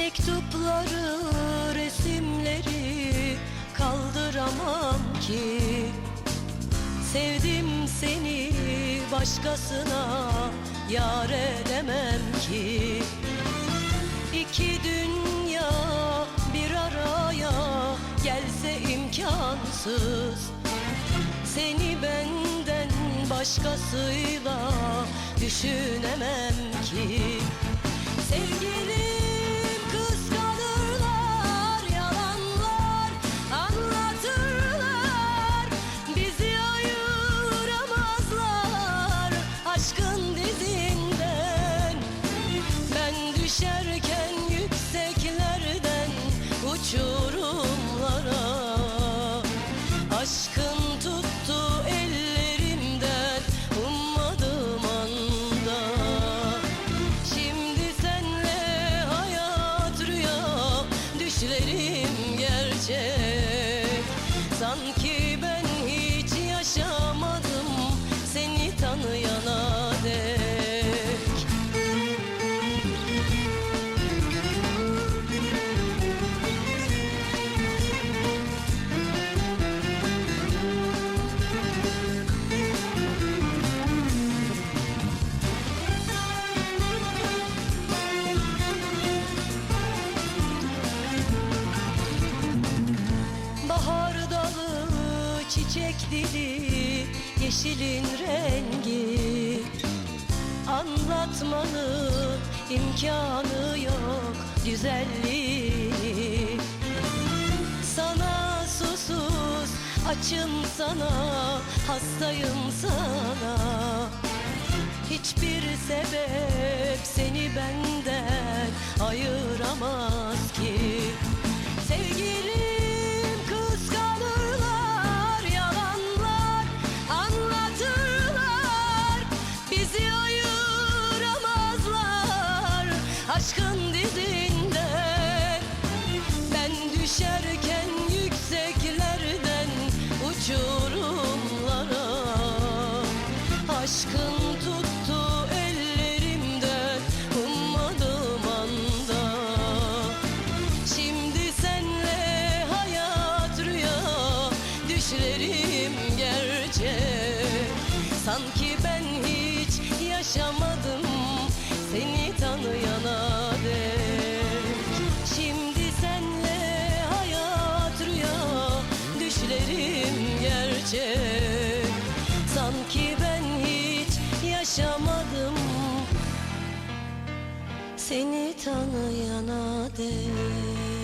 Mektupları, resimleri kaldıramam ki. Sevdim seni başkasına yar edemem ki. İki dünya bir araya gelse imkansız. Seni benden başkasıyla düşünemem ki. Sevgilim çiçek dili, yeşilin rengi. Anlatmanın imkanı yok güzelliği. Sana susuz açım sana, hastayım sana. Hiçbir sebep seni benden ayıramaz ki Bizi ayıramazlar aşkın dizinden Ben düşerken yükseklerden uçurumlara Aşkın tuttu ellerimden ummadığım anda. Şimdi senle hayat rüya düşlerim gerçek. Sanki ben hiç yaşamadım seni tanıyana dek. Şimdi senle hayat rüya düşlerim gerçek. Sanki ben hiç yaşamadım seni tanıyana dek